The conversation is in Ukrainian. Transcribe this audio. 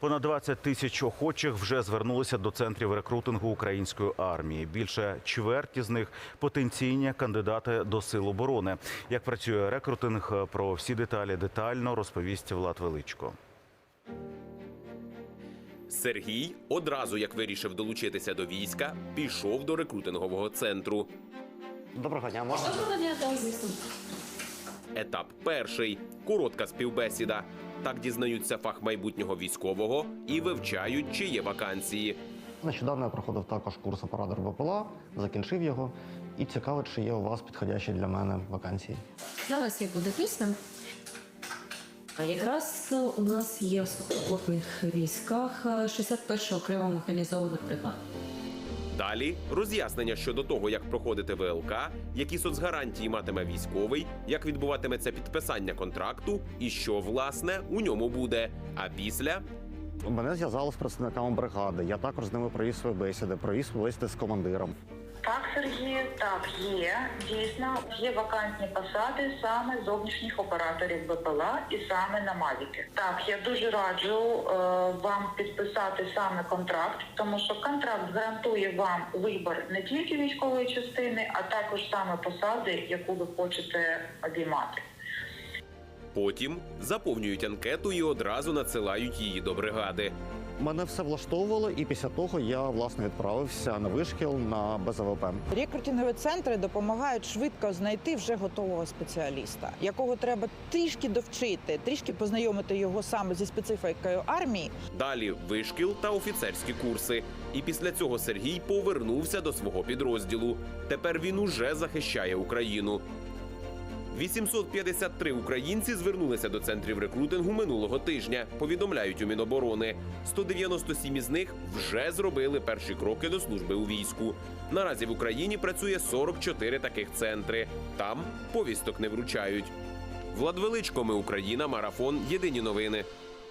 Понад 20 тисяч охочих вже звернулися до центрів рекрутингу української армії. Більше чверті з них потенційні кандидати до сил оборони. Як працює рекрутинг, про всі деталі детально розповість Влад Величко. Сергій одразу як вирішив долучитися до війська, пішов до рекрутингового центру. Доброго дня, можна? Доброго дня, так, звісно. Етап перший коротка співбесіда. Так дізнаються фах майбутнього військового і вивчають, чи є вакансії. Нещодавно я проходив також курс оператор БПЛА, закінчив його. І цікаво, чи є у вас підходящі для мене вакансії. Зараз я буду пісня. А якраз е, у нас є в сухопутних військах е, 61 окрема механізована бригада. Далі роз'яснення щодо того, як проходити ВЛК, які соцгарантії матиме військовий, як відбуватиметься підписання контракту і що власне у ньому буде. А після Мене зв'язали з представниками бригади. Я також з ними провів свої бесіди, провів бесіди з командиром. Так, Сергій, так, є. Дійсно, є вакантні посади саме зовнішніх операторів БПЛА і саме на Мавіки. Так, я дуже раджу е, вам підписати саме контракт, тому що контракт гарантує вам вибір не тільки військової частини, а також саме посади, яку ви хочете обіймати. потім заповнюють анкету і одразу надсилають її до бригади. Мене все влаштовувало, і після того я власне відправився на вишкіл на БЗВП. Рекрутингові центри допомагають швидко знайти вже готового спеціаліста, якого треба трішки довчити, трішки познайомити його саме зі специфікою армії. Далі вишкіл та офіцерські курси. І після цього Сергій повернувся до свого підрозділу. Тепер він уже захищає Україну. 853 українці звернулися до центрів рекрутингу минулого тижня. Повідомляють у Міноборони. 197 із них вже зробили перші кроки до служби у війську. Наразі в Україні працює 44 таких центри. Там повісток не вручають. Влад Величко, ми Україна, марафон. Єдині новини.